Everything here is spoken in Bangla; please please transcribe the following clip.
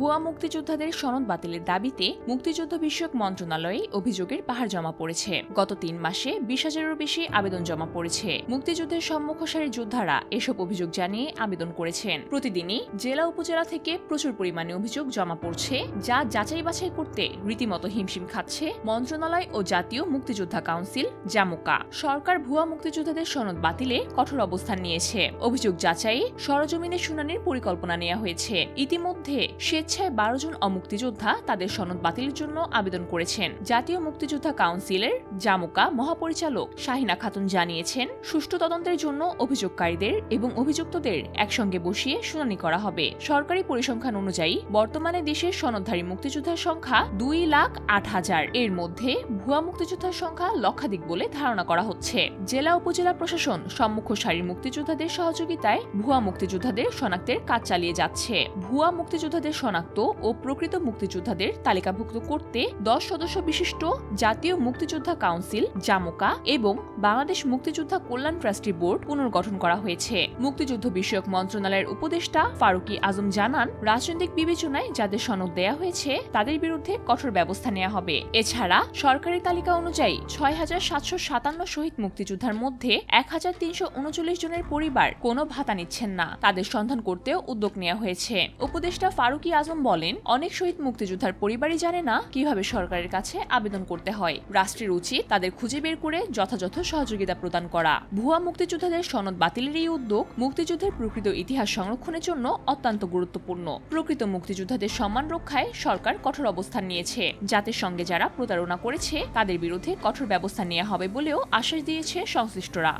ভুয়া মুক্তিযোদ্ধাদের সনদ বাতিলের দাবিতে মুক্তিযুদ্ধ বিষয়ক মন্ত্রণালয়ে অভিযোগের পাহাড় জমা পড়েছে। গত তিন মাসে বিশ হাজারেরও বেশি আবেদন জমা পড়েছে। মুক্তিযুদ্ধের সম্মুখ সারির যোদ্ধারা এসব অভিযোগ জানিয়ে আবেদন করেছেন। প্রতিদিনই জেলা উপজেলা থেকে প্রচুর পরিমাণে অভিযোগ জমা পড়ছে, যা যাচাই বাছাই করতে রীতিমতো হিমশিম খাচ্ছে মন্ত্রণালয় ও জাতীয় মুক্তিযোদ্ধা কাউন্সিল, জামুকা। সরকার ভুয়া মুক্তিযোদ্ধাদের সনদ বাতিলে কঠোর অবস্থান নিয়েছে। অভিযোগ যাচাই সরজমিনে শুনানির পরিকল্পনা নেওয়া হয়েছে। ইতিমধ্যে স্বেচ্ছায় বারো জন অমুক্তিযোদ্ধা তাদের সনদ বাতিলের জন্য আবেদন করেছেন। জাতীয় মুক্তিযোদ্ধা কাউন্সিলের জামুকা মহাপরিচালক শাহিনা খাতুন জানিয়েছেন, সুষ্ঠু তদন্তের জন্য অভিযোগকারীদের এবং অভিযুক্তদের একসঙ্গে বসিয়ে শুনানি করা হবে। সরকারি পরিসংখ্যান অনুযায়ী, বর্তমানে দেশের সনদধারী মুক্তিযোদ্ধার সংখ্যা দুই লাখ আট হাজার। এর মধ্যে ভুয়া মুক্তিযোদ্ধার সংখ্যা লক্ষাধিক বলে ধারণা করা হচ্ছে। জেলা উপজেলা প্রশাসন সম্মুখ সারির মুক্তিযোদ্ধাদের সহযোগিতায় ভুয়া মুক্তিযোদ্ধাদের শনাক্তের কাজ চালিয়ে যাচ্ছে। ভুয়া মুক্তিযোদ্ধাদের শনাক্ত ও প্রকৃত মুক্তিযোদ্ধাদের তালিকাভুক্ত করতে দশ সদস্য বিশিষ্ট জাতীয় মুক্তিযোদ্ধা কাউন্সিল, জামুকা এবং বাংলাদেশ মুক্তিযোদ্ধা কল্যাণ ট্রাস্টি বোর্ড পুনর্গঠন করা হয়েছে। মুক্তিযুদ্ধ বিষয়ক মন্ত্রণালয়ের উপদেষ্টা ফারুকি আজম জানান, রাজনৈতিক বিবেচনায় যাদের সনদ দেয়া হয়েছে, তাদের বিরুদ্ধে কঠোর ব্যবস্থা নেওয়া হবে। এছাড়া সরকারি তালিকা অনুযায়ী ছয় হাজার সাতশো সাতান্ন শহীদ মুক্তিযোদ্ধার মধ্যে এক হাজার তিনশো উনচল্লিশ জনের পরিবার কোনো ভাতা নিচ্ছেন না। তাদের সন্ধান করতেও উদ্যোগ নেওয়া হয়েছে। উপদেষ্টা ফারুকি আজম বলেন, অনেক শহীদ মুক্তিযোদ্ধার পরিবারই জানে না কীভাবে সরকারের কাছে আবেদন করতে হয়। রাষ্ট্রের উচিত তাদের খুঁজে বের করে যথাযথ সহযোগিতা প্রদান করা। ভুয়া মুক্তিযোদ্ধাদের সনদ বাতিলের এই উদ্যোগ মুক্তিযুদ্ধের প্রকৃত ইতিহাস সংরক্ষণের জন্য অত্যন্ত গুরুত্বপূর্ণ। প্রকৃত মুক্তিযোদ্ধাদের সম্মান রক্ষায় সরকার কঠোর অবস্থান নিয়েছে। জাতির সঙ্গে যারা প্রতারণা করেছে, তাদের বিরুদ্ধে কঠোর ব্যবস্থা নেওয়া হবে বলেও আশ্বাস দিয়েছে সংশ্লিষ্টরা।